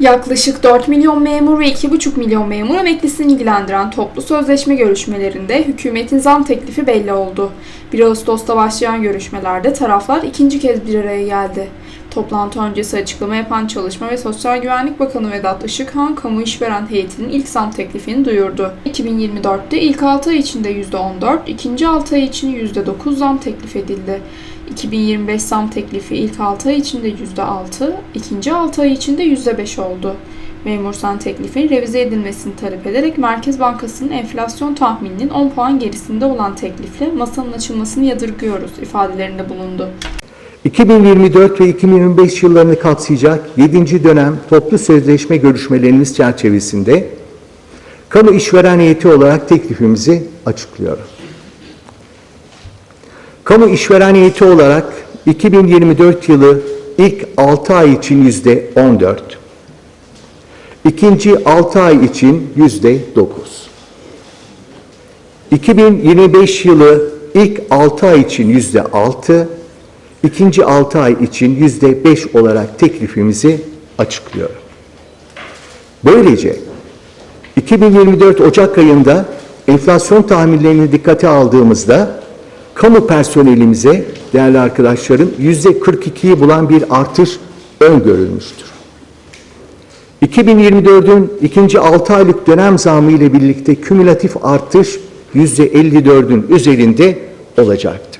Yaklaşık 4 milyon memur ve 2,5 milyon memur emeklisini ilgilendiren toplu sözleşme görüşmelerinde hükümetin zam teklifi belli oldu. 1 Ağustos'ta başlayan görüşmelerde taraflar ikinci kez bir araya geldi. Toplantı öncesi açıklama yapan Çalışma ve Sosyal Güvenlik Bakanı Vedat Işıkhan, kamu işveren heyetinin ilk zam teklifini duyurdu. 2024'te ilk 6 ay içinde %14, ikinci 6 ay için %9 zam teklif edildi. 2025 zam teklifi ilk 6 ay içinde %6, ikinci 6 ay içinde %5 oldu. Memur sen teklifin revize edilmesini talep ederek Merkez Bankası'nın enflasyon tahmininin 10 puan gerisinde olan teklifle masanın açılmasını yadırgıyoruz ifadelerinde bulundu. 2024 ve 2025 yıllarını kapsayacak 7. dönem toplu sözleşme görüşmelerimiz çerçevesinde kamu işveren heyeti olarak teklifimizi açıklıyorum. Kamu işveren heyeti olarak 2024 yılı ilk 6 ay için yüzde 14, ikinci 6 ay için yüzde 9. 2025 yılı ilk 6 ay için yüzde 6, ikinci 6 ay için yüzde 5 olarak teklifimizi açıklıyorum. Böylece 2024 Ocak ayında enflasyon tahminlerini dikkate aldığımızda kamu personelimize değerli arkadaşlarım yüzde 42'yi bulan bir artış öngörülmüştür. 2024'ün ikinci 6 aylık dönem zamı ile birlikte kümülatif artış yüzde 54'ün üzerinde olacaktır.